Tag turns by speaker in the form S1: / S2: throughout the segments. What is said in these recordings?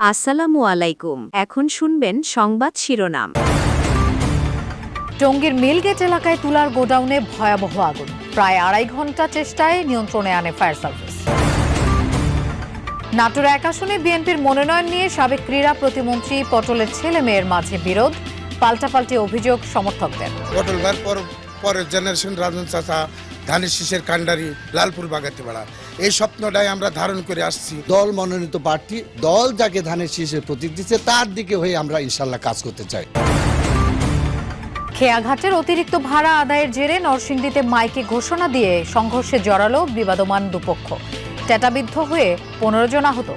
S1: আসসালামু আলাইকুম। এখন শুনবেন সংবাদ শিরোনাম।
S2: টঙ্গীর মিলগেট এলাকায় তুলার গোডাউনে ভয়াবহ আগুন। প্রায় আড়াই ঘণ্টা চেষ্টায় নিয়ন্ত্রণে আনে ফায়ার সার্ভিস। নাটোর এক আসনে বিএনপির মনোনয়ন নিয়ে সাবেক ক্রীড়া প্রতিমন্ত্রী পটলের ছেলে মেয়ের মাঝে বিরোধ পাল্টাপাল্টি অভিযোগ সমর্থকদের।
S3: পটল পরের জেনারেশন রাজন চাচা ধানের শীষের কান্ডারি লালপুর বাগাতে বেড়া এই স্বপ্নটাই আমরা ধারণ করে আসছি।
S4: দল মনোনীত প্রার্থী দল যাকে ধানের শীষের প্রতীক দিচ্ছে তার দিকে হয়ে আমরা ইনশাল্লাহ কাজ করতে চাই।
S2: খেয়াঘাটের অতিরিক্ত ভাড়া আদায়ের জেরে নরসিংদীতে মাইকে ঘোষণা দিয়ে সংঘর্ষে জড়ালো বিবাদমান দুপক্ষ। টেটাবিদ্ধ হয়ে পনেরো জন আহত।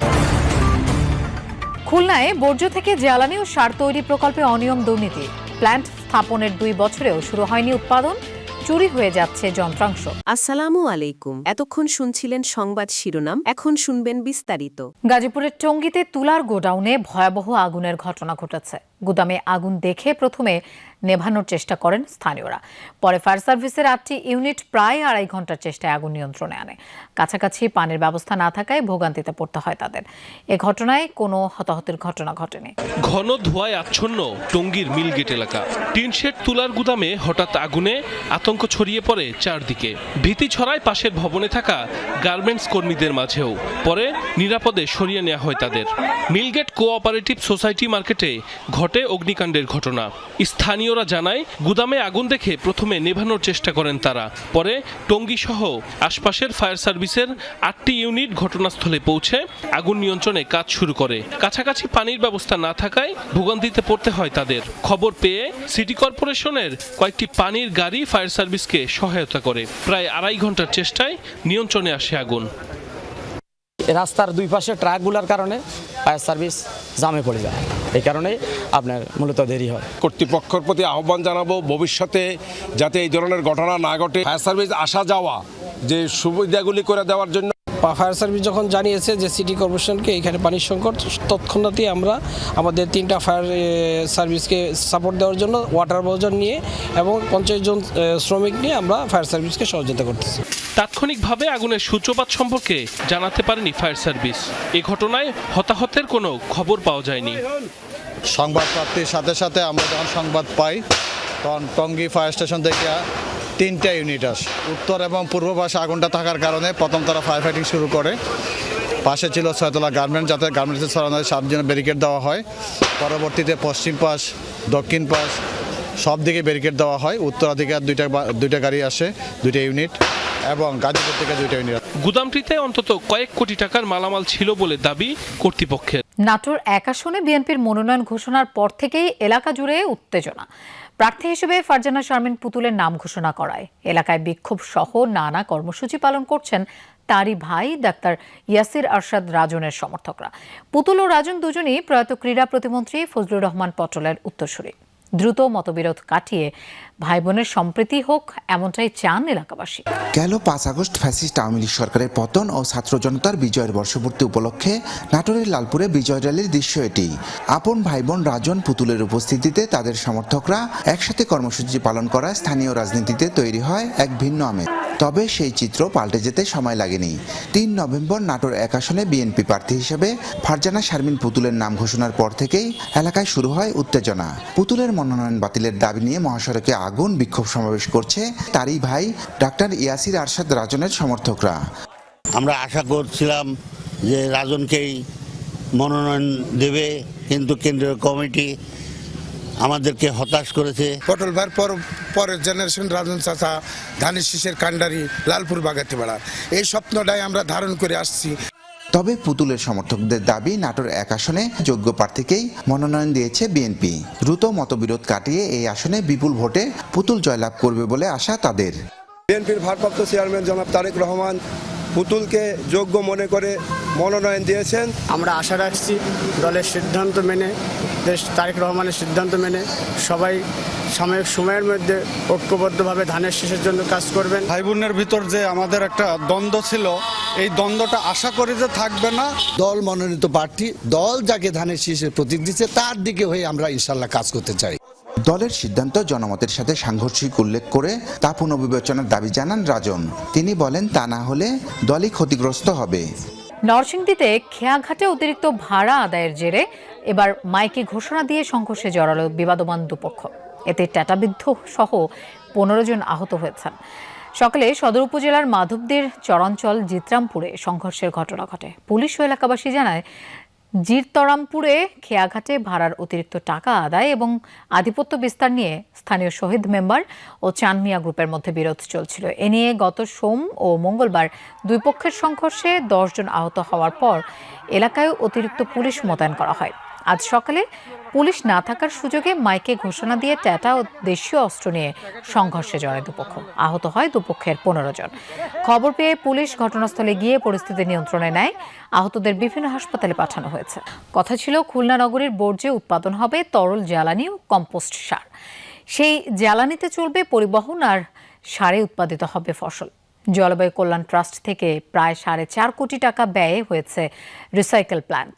S2: খুলনায় বর্জ্য থেকে জ্বালানি ও সার তৈরি প্রকল্পে অনিয়ম দুর্নীতি। প্ল্যান্ট স্থাপনের দুই বছরেও শুরু হয়নি উৎপাদন। চুরি হয়ে যাচ্ছে যন্ত্রাংশ।
S1: আসসালামু আলাইকুম। এতক্ষণ শুনছিলেন সংবাদ শিরোনাম এখন শুনবেন বিস্তারিত।
S2: গাজীপুরের টঙ্গিতে তুলার গোডাউনে ভয়াবহ আগুনের ঘটনা ঘটেছে। গুদামে আগুন দেখে প্রথমে নেভানোর চেষ্টা করেন স্থানীয়রা। পরে ফায়ার সার্ভিসের আটটি ইউনিট প্রায় আড়াই ঘণ্টার চেষ্টায় আগুন নিয়ন্ত্রণে আনে। কাছাকাছি পানির ব্যবস্থা না থাকায় ভোগান্তিতে পড়তে হয় তাদের। এ ঘটনায় কোনো হতাহতের ঘটনা ঘটেনি।
S5: ঘন ধোঁয়ায় আচ্ছন্ন টঙ্গীর মিলগেট এলাকা। টিনশেড তুলার গুদামে হঠাৎ আগুনে আতঙ্ক ছড়িয়ে পড়ে চারদিকে। ভীতি ছড়ায় পাশের ভবনে থাকা গার্মেন্টস কর্মীদের মাঝেও। পরে নিরাপদে সরিয়ে নেওয়া হয় তাদের। মিলগেট কোঅপারেটিভ সোসাইটি মার্কেটে অগ্নিকাণ্ডের ঘটনা। স্থানীয়রা জানায়, গুদামে আগুন দেখে প্রথমে নেভানোর চেষ্টা করেন তারা। পরে টঙ্গী সহ আশপাশের ফায়ার সার্ভিসের আটটি ইউনিট ঘটনাস্থলে পৌঁছে আগুন নিয়ন্ত্রণে কাজ শুরু করে। কাছাকাছি পানির ব্যবস্থা না থাকায় ভোগান্তিতে পড়তে হয় তাদের। খবর পেয়ে সিটি কর্পোরেশনের কয়েকটি পানির গাড়ি ফায়ার সার্ভিসকে সহায়তা করে। প্রায় আড়াই ঘণ্টার চেষ্টায় নিয়ন্ত্রণে আসে আগুন।
S6: রাস্তার দুই পাশে ট্রাকগুলোর কারণে ফায়ার সার্ভিস জামে পড়ে যায়। এই কারণে আপনার মূলত দেরি হয়।
S7: কর্তৃপক্ষের প্রতি আহ্বান জানাব ভবিষ্যতে যাতে এই ধরনের ঘটনা না ঘটে ফায়ার সার্ভিস আসা যাওয়া যে সুবিধাগুলি করে দেওয়ার জন্য।
S8: ফায়ার সার্ভিস যখন জানিয়েছে যে সিটি কর্পোরেশনকে এখানে পানির সংকট তৎক্ষণাৎই আমরা আমাদের তিনটা ফায়ার সার্ভিসকে সাপোর্ট দেওয়ার জন্য ওয়াটার বজন নিয়ে এবং পঞ্চাশ জন শ্রমিক নিয়ে আমরা ফায়ার সার্ভিসকে সহযোগিতা করতেছি।
S5: তাৎক্ষণিকভাবে আগুনের সূত্রপাত সম্পর্কে জানাতে পারেনি ফায়ার সার্ভিস। এ ঘটনায় হতাহতের কোনো খবর পাওয়া যায়নি।
S4: সংবাদ প্রাপ্তির সাথে সাথে আমরা যখন সংবাদ পাই, তখন টঙ্গী ফায়ার স্টেশন থেকে তিনটা ইউনিট আসে। উত্তর এবং পূর্ব পাশে আগুনটা থাকার কারণে প্রথম তারা ফায়ার ফাইটিং শুরু করে। পাশে ছিল ছয়তলা গার্মেন্ট যাতে গার্মেন্টসের ছড়ানো হয় সব জন্য ব্যারিকেড দেওয়া হয়। পরবর্তীতে পশ্চিম পাশ, দক্ষিণ পাশ, সব দিকে ব্যারিকেড দেওয়া হয়। উত্তরাধিকার দুইটা দুইটা গাড়ি আসে, দুইটা ইউনিট এবং গাজীপুর থেকে দুইটা ইউনিট
S5: গুদামটিতে অন্তত কয়েক কোটি টাকার মালামাল ছিল বলে দাবি কর্তৃপক্ষের।
S2: নাটোর এক আসনে বিএনপির মনোনয়ন ঘোষণার পর থেকেই এলাকা জুড়ে উত্তেজনা। প্রার্থী হিসেবে ফারজানা শারমিন পুতুলের নাম ঘোষণা করায়। এলাকায় বিক্ষোভ সহ নানা কর্মসূচি পালন করছেন তারই ভাই ডাক্তার ইয়াসির আরশাদ রাজনের সমর্থকরা। পুতুল ও রাজন দুজনই প্রয়াত ক্রীড়া প্রতিমন্ত্রী ফজলুর রহমান পটলের উত্তরসূরি। দ্রুত মতবিরোধ কাটিয়ে ভাই বোনের সম্প্রীতি হোক, এমনটাই চান এলাকাবাসী।
S9: গেল পাঁচ আগস্ট ফ্যাসিস্ট আওয়ামী লীগ সরকারের পতন ও ছাত্র জনতার বিজয়ের বর্ষপূর্তি উপলক্ষে নাটোরের লালপুরে বিজয় র্যালির দৃশ্য এটি। আপন ভাই বোন রাজন পুতুলের উপস্থিতিতে তাদের সমর্থকরা একসাথে কর্মসূচি পালন করায় স্থানীয় রাজনীতিতে তৈরি হয় এক ভিন্ন আমেজ। তবে সেই চিত্র পাল্টে যেতে সময় লাগেনি। তিন নভেম্বর নাটোর এক আসনে বিএনপি প্রার্থী হিসেবে ফারজানা শারমিন পুতুলের নাম ঘোষণার পর থেকেই এলাকায় শুরু হয় উত্তেজনা। পুতুলের মনোনয়ন বাতিলের দাবি নিয়ে মহাসড়কে আগুন বিক্ষোভ সমাবেশ করছে তারই ভাই ডাক্তার ইয়াসির আরশাদ রাজনের সমর্থকরা।
S10: আমরা আশা করছিলাম যে রাজনকেই মনোনয়ন দেবে, কিন্তু কেন্দ্রীয় কমিটি আমাদেরকে হতাশ করেছে।
S3: পটল ভাইয়ের পর পরের জেনারেশন রাজন চাচা ধানের শীষের কান্ডারি লালপুর বাগাতে বেড়া এই স্বপ্নটাই আমরা ধারণ করে আসছি।
S9: তবে পুতুলের সমর্থকদের দাবি নাটোর এক আসনে যোগ্য প্রার্থীকেই মনোনয়ন দিয়েছে বিএনপি। দ্রুত মতবিরোধ কাটিয়ে এই আসনে বিপুল ভোটে পুতুল জয়লাভ করবে বলে আশা তাদের।
S11: বিএনপির ভারপ্রাপ্ত চেয়ারম্যান জনাব তারেক রহমান পুতুলকে যোগ্য মনে করে মনোনয়ন দিয়েছেন।
S6: আমরা আশা রাখছি দলের সিদ্ধান্ত মেনে দেশ তারেক রহমানের সিদ্ধান্ত মেনে সবাই সাময়িক সময়ের মধ্যে ঐক্যবদ্ধভাবে ধানের শেষের জন্য কাজ করবেন।
S7: ভাই বোনের ভিতর যে আমাদের একটা দ্বন্দ্ব ছিল এই দ্বন্দ্বটা আশা করি যে থাকবে না।
S4: দল মনোনীত প্রার্থী দল যাকে ধানের শীষের প্রতীক দিচ্ছে তার দিকে হয়ে আমরা ইনশাল্লাহ কাজ করতে চাই।
S9: দলের সিদ্ধান্ত জনমতের সাথে সাংঘর্ষিক উল্লেখ করে তা পুনর্বিবেচনার দাবি জানান রাজন। তিনি বলেন, তা না হলে দলই ক্ষতিগ্রস্ত হবে।
S2: নরসিংদীতে খেয়াঘাটে অতিরিক্ত ভাড়া আদায়ের জেরে এবার মাইকে ঘোষণা দিয়ে সংঘর্ষে জড়ালো বিবাদমান দুপক্ষ। এতে ট্যাটাবিদ্ধ সহ পনেরো জন আহত হয়েছেন। সকালে সদর উপজেলার মাধবদের চরাঞ্চল জিত্রামপুরে সংঘর্ষের ঘটনা ঘটে। পুলিশ ও এলাকাবাসী জানায় জিরতরামপুরে খেয়াঘাটে ভাড়ার অতিরিক্ত টাকা আদায় এবং আধিপত্য বিস্তার নিয়ে স্থানীয় শহীদ মেম্বার ও চানমিয়া গ্রুপের মধ্যে বিরোধ চলছিল। এ নিয়ে গত সোম ও মঙ্গলবার দুই পক্ষের সংঘর্ষে দশজন আহত হওয়ার পর এলাকায় অতিরিক্ত পুলিশ মোতায়েন করা হয়। আজ সকালে পুলিশ না থাকার সুযোগে মাইকে ঘোষণা দিয়ে ট্যাটা ও দেশীয় অস্ত্র নিয়ে সংঘর্ষে জড়ায় দুপক্ষ। আহত হয় দুপক্ষের পনেরো জন। খবর পেয়ে পুলিশ ঘটনাস্থলে গিয়ে পরিস্থিতি নিয়ন্ত্রণে নেয়। আহতদের বিভিন্ন হাসপাতালে পাঠানো হয়েছে। কথা ছিল খুলনা নগরীর বর্জ্যে উৎপাদন হবে তরল জ্বালানি ও কম্পোস্ট সার। সেই জ্বালানিতে চলবে পরিবহন আর সারে উৎপাদিত হবে ফসল। জলবায়ু কল্যাণ ট্রাস্ট থেকে প্রায় সাড়ে চার কোটি টাকা ব্যয়ে হয়েছে রিসাইকেল প্ল্যান্ট।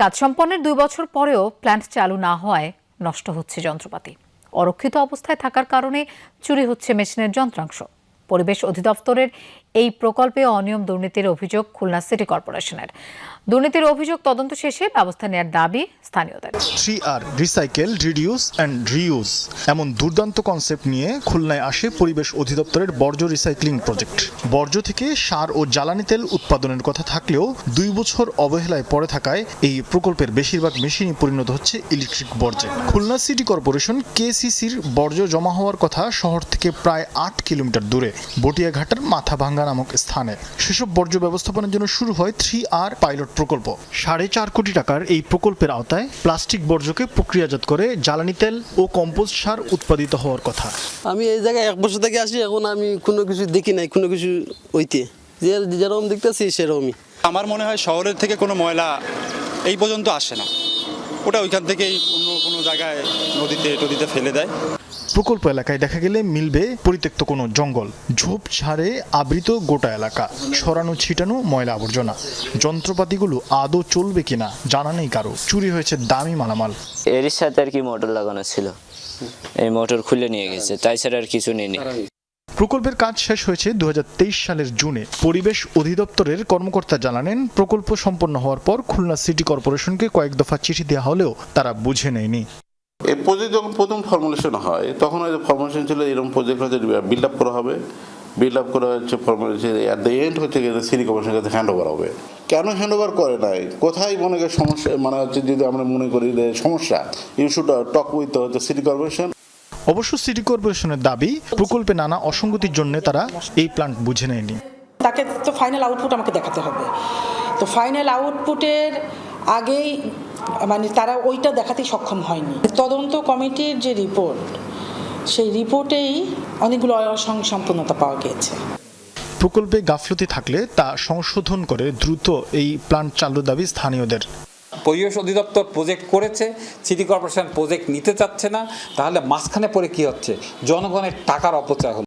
S2: কাজ সম্পন্নের দুই বছর পরেও প্ল্যান্ট চালু না হওয়ায় নষ্ট হচ্ছে যন্ত্রপাতি। অরক্ষিত অবস্থায় থাকার কারণে চুরি হচ্ছে মেশিনের যন্ত্রাংশ। পরিবেশ অধিদপ্তরের এই প্রকল্পে অনিয়ম দুর্নীতির অভিযোগ খুলনা সিটি কর্পোরেশনের। দুর্নীতির অভিযোগ তদন্ত শেষে ব্যবস্থা নেওয়ার দাবি স্থানীয়দের।
S12: Three R, recycle, reduce and reuse. এমন দুর্দান্ত কনসেপ্ট নিয়ে খুলনায় আসে পরিবেশ অধিদপ্তরের বর্জ্য রিসাইক্লিং প্রজেক্ট। বর্জ্য থেকে সার ও জ্বালানি তেল উৎপাদনের কথা থাকলেও দুই বছর অবহেলায় পড়ে থাকায় এই প্রকল্পের বেশিরভাগ মেশিনই পরিণত হচ্ছে ইলেকট্রিক বর্জ্যে। খুলনা সিটি কর্পোরেশন কেসিসির বর্জ্য জমা হওয়ার কথা শহর থেকে প্রায় আট কিলোমিটার দূরে, বটিয়াঘাটার মাথাভাঙ্গা নামক স্থানে। সেসব বর্জ্য ব্যবস্থাপনার জন্য শুরু হয় থ্রি আর পাইলট প্রকল্প। সাড়ে চার কোটি টাকার এই প্রকল্পের আওতায় প্লাস্টিক বর্জ্যকে প্রক্রিয়াজাত করে জ্বালানি তেল ও কম্পোস্ট সার উৎপাদিত হওয়ার কথা।
S8: আমি এই জায়গায় এক বছর থেকে আসি এখন আমি কোনো কিছু দেখি নাই কোনো কিছু ওইতে যে যেরকম দেখতেছি সেরকমই।
S13: আমার মনে হয় শহরের থেকে কোনো ময়লা এই পর্যন্ত আসে না। ওটা ওইখান থেকেই অন্য কোনো জায়গায় নদীতে টদিতে ফেলে দেয়।
S12: প্রকল্প এলাকায় দেখা গেলে মিলবে পরিত্যক্ত কোনো জঙ্গল। ঝোপ ঝোপঝাড়ে আবৃত গোটা এলাকা। সরানো ছিটানো ময়লা আবর্জনা। যন্ত্রপাতিগুলো আদৌ চলবে কিনা জানা নেই কারও। চুরি হয়েছে দামি মালামাল।
S14: এর সাথে আর কি মোটর লাগানো ছিল। এই মোটর খুলে নিয়ে গেছে তাই ছাড়া আর কিছু নেই
S12: প্রকল্পের কাজ শেষ হয়েছে দু হাজার তেইশ সালের জুনে। পরিবেশ অধিদপ্তরের কর্মকর্তা জানালেন প্রকল্প সম্পন্ন হওয়ার পর খুলনা সিটি কর্পোরেশনকে কয়েক দফা চিঠি দেওয়া হলেও তারা বুঝে নেয়নি।
S15: প্রজেক্ট যখন প্রথম ফর্মুলেশন হয় তখন ওই ফর্মুলেশন ছিল এরকম প্রজেক্ট হচ্ছে বিল্ড আপ করা হবে। বিল্ড আপ করা হচ্ছে ফর্মুলেশন অ্যাট দ্য এন্ড হচ্ছে গিয়ে সিটি কর্পোরেশনের কাছে হ্যান্ড ওভার হবে। কেন হ্যান্ড ওভার করে নাই? কোথায় মনে করি সমস্যা মানে হচ্ছে যদি আমরা মনে করি যে সমস্যা ইউ শুড টক উইথ হচ্ছে সিটি কর্পোরেশন
S12: অবশ্য সিটি কর্পোরেশনের দাবি প্রকল্পে নানা অসঙ্গতির জন্য তারা এই প্ল্যান্ট বুঝে নেয়নি।
S16: তাকে তো ফাইনাল আউটপুট আমাকে দেখাতে হবে। তো ফাইনাল আউটপুটের আগেই মানে তারা ওইটা দেখাতে সক্ষম হয়নি। তদন্ত কমিটির যে রিপোর্ট সেই রিপোর্টেই অনেকগুলো অসংসম্পূর্ণতা পাওয়া গিয়েছে।
S12: প্রকল্পে গাফলতি থাকলে তা সংশোধন করে দ্রুত এই প্ল্যান্ট চালু দাবি স্থানীয়দের।
S13: পরিবেশ অধিদপ্তর প্রজেক্ট করেছে সিটি কর্পোরেশন প্রজেক্ট নিতে চাচ্ছে না তাহলে মাঝখানে পড়ে কি হচ্ছে? জনগণের টাকার অপচয় হলো।